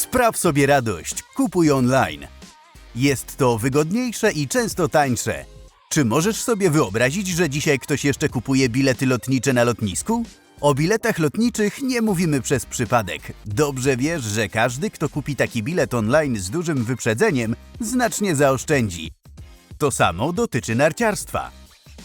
Spraw sobie radość, kupuj online. Jest to wygodniejsze i często tańsze. Czy możesz sobie wyobrazić, że dzisiaj ktoś jeszcze kupuje bilety lotnicze na lotnisku? O biletach lotniczych nie mówimy przez przypadek. Dobrze wiesz, że każdy, kto kupi taki bilet online z dużym wyprzedzeniem, znacznie zaoszczędzi. To samo dotyczy narciarstwa.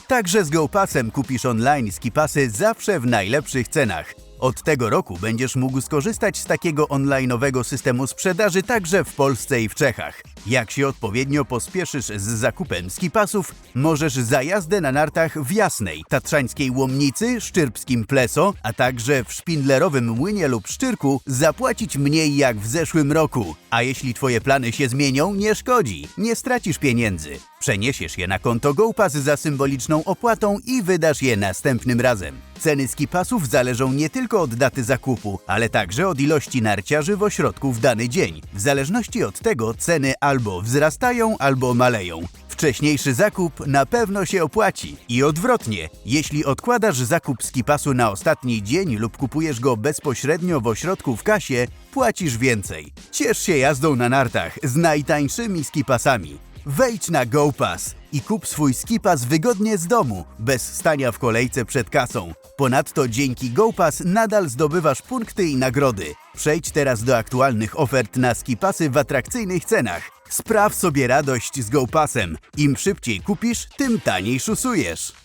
Także z GoPassem kupisz online skipasy zawsze w najlepszych cenach. Od tego roku będziesz mógł skorzystać z takiego online'owego systemu sprzedaży także w Polsce i w Czechach. Jak się odpowiednio pospieszysz z zakupem skipasów, możesz za jazdę na nartach w Jasnej, Tatrzańskiej Łomnicy, Szczyrbskim Pleso, a także w Szpindlerowym Młynie lub Szczyrku zapłacić mniej jak w zeszłym roku. A jeśli twoje plany się zmienią, nie szkodzi, nie stracisz pieniędzy. Przeniesiesz je na konto GoPass za symboliczną opłatą i wydasz je następnym razem. Ceny skipasów zależą nie tylko od daty zakupu, ale także od ilości narciarzy w ośrodku w dany dzień. W zależności od tego ceny albo wzrastają, albo maleją. Wcześniejszy zakup na pewno się opłaci. I odwrotnie, jeśli odkładasz zakup skipasu na ostatni dzień lub kupujesz go bezpośrednio w ośrodku w kasie, płacisz więcej. Ciesz się jazdą na nartach z najtańszymi skipasami. Wejdź na GoPass i kup swój skipas wygodnie z domu, bez stania w kolejce przed kasą. Ponadto dzięki GoPass nadal zdobywasz punkty i nagrody. Przejdź teraz do aktualnych ofert na skipasy w atrakcyjnych cenach. Spraw sobie radość z GoPassem. Im szybciej kupisz, tym taniej szusujesz.